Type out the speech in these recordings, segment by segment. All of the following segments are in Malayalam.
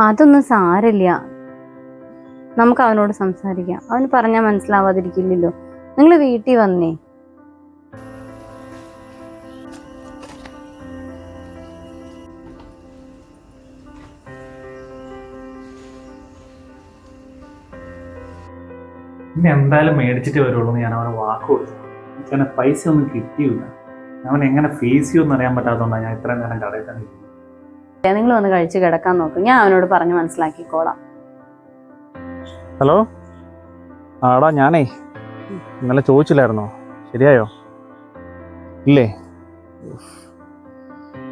അതൊന്നും സാരമില്ല. നമുക്ക് അവനോട് സംസാരിക്കാം. അവന് പറഞ്ഞാൽ മനസ്സിലാവാതിരിക്കില്ലല്ലോ. നിങ്ങൾ വീട്ടിൽ വന്നേ. എന്തായാലും മേടിച്ചിട്ട് വരുള്ളൂ ഞാൻ അവനെ വാക്ക് കൊടുത്തു. എനിക്കങ്ങനെ പൈസ ഒന്നും കിട്ടിയില്ല. അവൻ എങ്ങനെ ഫേസ് ചെയ്യുമെന്ന് അറിയാൻ പറ്റാത്തതുകൊണ്ടാണ് ഞാൻ ഇത്രയും നേരം കടയിൽ തന്നെ. നിങ്ങൾ ഒന്ന് കഴിച്ച് കിടക്കാൻ നോക്കും. ഞാൻ അവനോട് പറഞ്ഞ് മനസ്സിലാക്കിക്കോളാം. ഹലോ? ആടാ ഞാനേ. ഇന്നലെ ചോദിച്ചില്ലായിരുന്നോ? ശരിയായോ? ഇല്ലേ?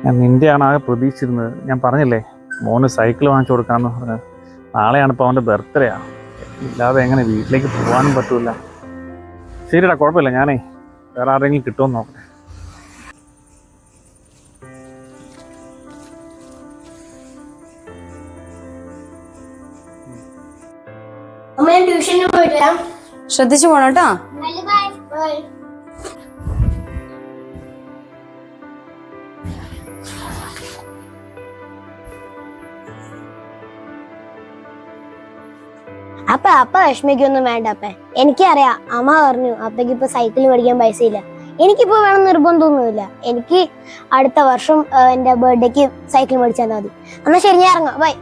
ഞാൻ ആണ് ആകെ പ്രതീക്ഷിച്ചിരുന്നത്. ഞാൻ പറഞ്ഞില്ലേ മോന് സൈക്കിൾ വാങ്ങിച്ചു കൊടുക്കാമെന്ന് പറഞ്ഞു. നാളെയാണ് ഇപ്പോൾ അവന്റെ ബർത്ത്ഡേ ആണ് ഇല്ലാതെ എങ്ങനെ വീട്ടിലേക്ക് പോകാനും പറ്റൂല. ശരിടാ കുഴപ്പമില്ല. ഞാനേ വേറെ ആരെങ്കിലും കിട്ടുമെന്ന് നോക്കട്ടെ. ട്യൂഷന് പോയില്ല ശ്രദ്ധിച്ചു പോണം കേട്ടോ. അപ്പ അപ്പ വിഷമിക്കൊന്നും വേണ്ട അപ്പ. എനിക്കറിയാം അമ്മ പറഞ്ഞു അപ്പയ്ക്ക് ഇപ്പൊ സൈക്കിൾ മേടിക്കാൻ പൈസ ഇല്ല എനിക്കിപ്പോ വേണം നിർബന്ധമൊന്നുമില്ല. എനിക്ക് അടുത്ത വർഷം എന്റെ ബർത്ത്ഡേക്ക് സൈക്കിൾ മേടിച്ചാൽ മതി. എന്നാ ശരി ഞാൻ ഇറങ്ങാം. ബൈ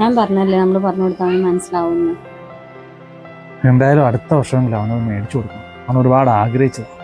ഞാൻ പറഞ്ഞല്ലേ നമ്മൾ പറഞ്ഞു കൊടുത്താൽ മനസ്സിലാവുന്നു. എന്തായാലും അടുത്ത വർഷമെങ്കിലും അവനത് മേടിച്ചു കൊടുക്കണം. അവൻ ഒരുപാട് ആഗ്രഹിച്ചതാണ്